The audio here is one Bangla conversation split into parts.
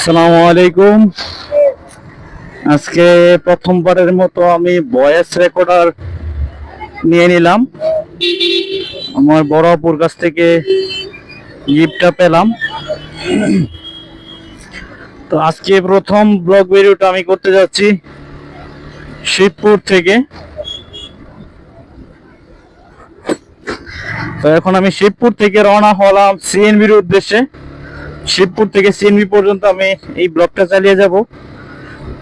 আসসালামু আলাইকুম। আজকে প্রথমবারের মতো আমি ভয়েস রেকর্ডার নিয়ে নিলাম। আমার বড় অপুর কাছ থেকে গিফটটা পেলাম। তো আজকে প্রথম ব্লগ ভিডিওটা আমি করতে যাচ্ছি শিবপুর থেকে। তো এখন আমি শিবপুর থেকে রওনা হলাম সিএনবির উদ্দেশ্যে। শিবপুর থেকে সিএনবি পর্যন্ত আমি এই ব্লগটা চালিয়ে যাব।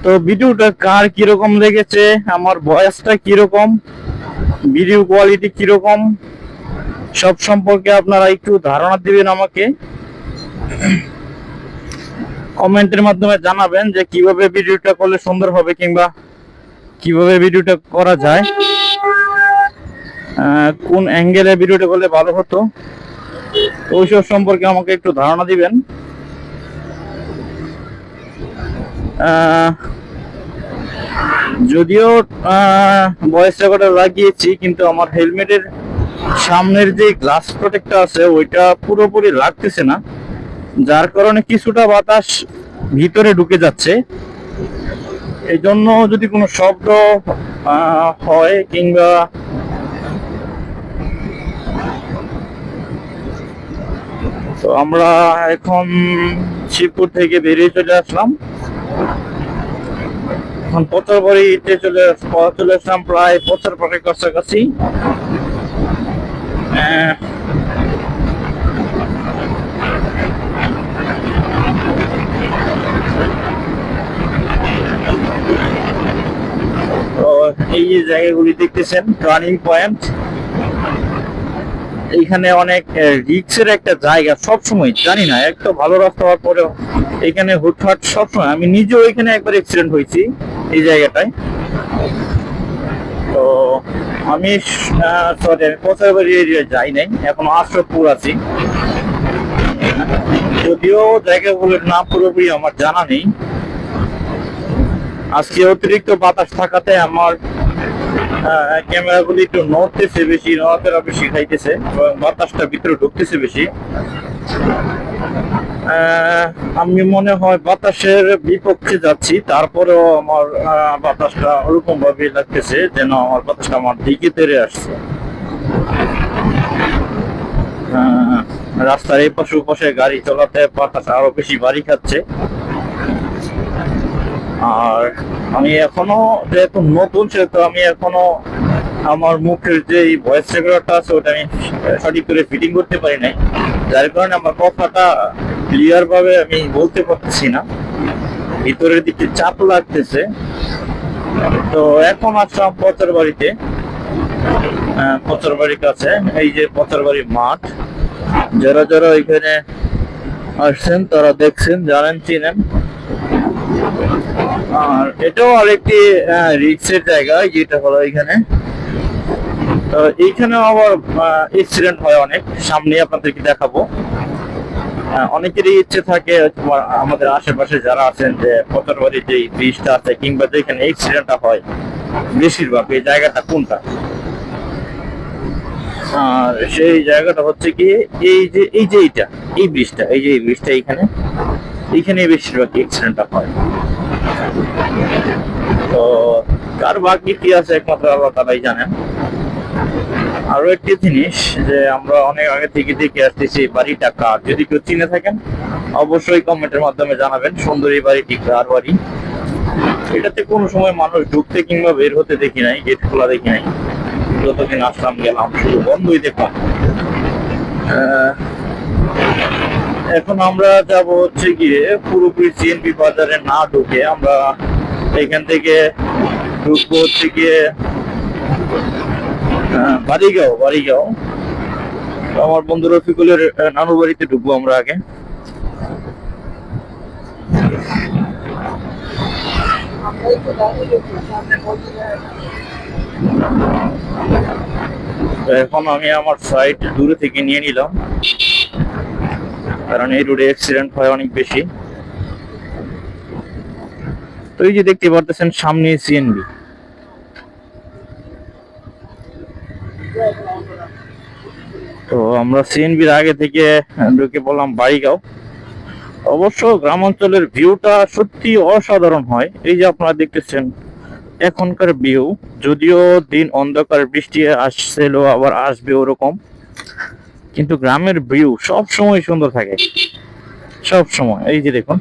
তো ভিডিওটা কার কীরকম লেগেছে, আমার ভয়েসটা কীরকম ভিডিও কোয়ালিটি কীরকম, সব সম্পর্কে আপনারা একটু ধারণা দিবেন আমাকে। কমেন্টের মাধ্যমে জানাবেন যে কীভাবে ভিডিওটা করলে সুন্দর হবে কিংবা কীভাবে ভিডিওটা করা যায়। কোন অ্যাঙ্গেলে ভিডিওটা করলে ভালো হতো। ওইসব সম্পর্কে আমাকে একটু ধারণা দিবেন। যদিও ভয়েস রেকর্ডার লাগিয়েছি, কিন্তু আমার হেলমেটের সামনের যে গ্লাস প্রোটেক্টটা আছে, ওইটা পুরোপুরি লাগতেছে না। যার কারণে কিছুটা বাতাস ভিতরে ঢুকে যাচ্ছে। এই জন্য যদি কোনো শব্দ হয় কিংবা তো আমরা এখন শিবপুর থেকে বেরিয়ে চলে আসলাম। এখন পচার বাড়িতে চলে চলে আসলাম প্রায় পচার বাড়ির কাছাকাছি। এই যে জায়গাগুলি দেখতেছেন টার্নিং পয়েন্ট এইখানে অনেক রিক্সের একটা জায়গা সব সময় জানি না একটা ভালো রাস্তা হওয়ার পরেও এখানে হুটহাট সবসময়, আমি নিজেও এখানে একবার অ্যাক্সিডেন্ট হয়েছি এই জায়গাটায়। তো আমি সরি আমি কোথাবাড়ি এরিয়া যাই নাই, এখনও আশ্রমপুর আছি। যদিও জায়গাগুলোর নাম পুরোপুরি আমার জানা নেই। আজকে অতিরিক্ত বাতাস থাকাতে আমার ক্যামেরা গুলি একটু নড়তেছে বেশি নড়াচড়া বেশি খাইতেছে এবং বাতাসটা ভিতরে ঢুকতেছে বেশি। আমি মনে হয় বাতাসের বিপক্ষে যাচ্ছি, তারপরেও আমার বাতাসটা ওরকম ভাবে লাগতেছে যেন আমার বাতাসটা আমার দিকে তেরে আসছে। রাস্তার এই পাশে পাশে গাড়ি চলাতে বাতাস আরও বেশি বাড়ি খাচ্ছে। আর আমি এখনও যেহেতু নতুন, সেহেতু আমি এখনও আমার মুখের যে ভয়েস রেকর্ডারটা আছে, ওটা আমি সঠিক করে ফিটিং করতে পারি নাই। যার কারণে আমার কথাটা ক্লিয়ার ভাবে আমি বলতে পারতেছি না। ভিতরের দিকে চাপ লাগতেছে। তো এখন আসলাম পচার বাড়িতে। পচার বাড়ির কাছে, এই যে পচার বাড়ির মাঠ। যারা যারা এখানে আসছেন, তারা দেখছেন, জানেন, চিনেন। আর এটাও আরেকটি রিক্সের জায়গা, যেটা হলো এখানে। তো এইখানে আবার অ্যাক্সিডেন্ট হয় অনেক। সামনে আপনাদেরকে দেখাবো। অনেকেরই ইচ্ছে থাকে, তোমার আমাদের আশেপাশে যারা আছেন যে পতরবাড়ির যে ব্রিজটা আছে, কিংবা যেখানে অ্যাক্সিডেন্টটা হয়, বেশিরভাগ এই জায়গাটা কোনটা? আর সেই জায়গাটা হচ্ছে কি, এই যে এই যে এইটা, এই ব্রিজটা এই যে এই ব্রিজটা এইখানে। এইখানে বেশিরভাগ অ্যাক্সিডেন্টটা হয়। তো কার ভাগ্যে কি আছে একমাত্র আল্লাহ তারাই জানেন। আরও একটি জিনিস যে আমরা অনেক আগে থেকে দেখে আসতেছি, বাড়িটা কার? যদি কেউ চিনে থাকেন, অবশ্যই কমেন্টের মাধ্যমে জানাবেন। সুন্দর এই বাড়িটি কার বাড়ি? এটাতে কোনো সময় মানুষ ঢুকতে কিংবা বের হতে দেখি নাই, গেট খোলা দেখি নাই। যতদিন আসলাম, গেলাম, শুধু বন্ধই দেখলাম। এখন আমরা যাব হচ্ছে গিয়ে পুরোপুরি সিএনপি বাজারে না ঢুকে আমরা এখান থেকে ঢুকবো হচ্ছে গিয়ে বাড়িগাঁও বাড়িগাঁও। আমার বন্ধু রফিকুলের নানুর বাড়িতে ঢুকবো আমরা আগে। এখন আমি আমার সাইড দূরে থেকে নিয়ে নিলাম। কারণ এই রোডে অ্যাক্সিডেন্ট হয় অনেক বেশি। তো এই যে দেখতে পারতেছেন সামনে সিএনবি তো আমরা সিএনবির আগে থেকে ঢুকে বললাম বাড়িগাঁও। অবশ্য গ্রাম অঞ্চলের ভিউটা সত্যি অসাধারণ হয়। এই যে আপনারা দেখতেছেন, এখনকার ভিউ, যদিও দিন অন্ধকার, বৃষ্টি আসছিল, আবার আসবে ওরকম। কিন্তু গ্রামের ভিউ সব সময় সুন্দর থাকে। সব সময়। এই যে দেখুন,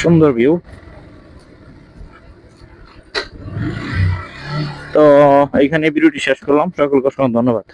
সুন্দর ভিউ তো, এইখানে ভিডিওটি শেষ করলাম। সকলকে অসংখ্য ধন্যবাদ।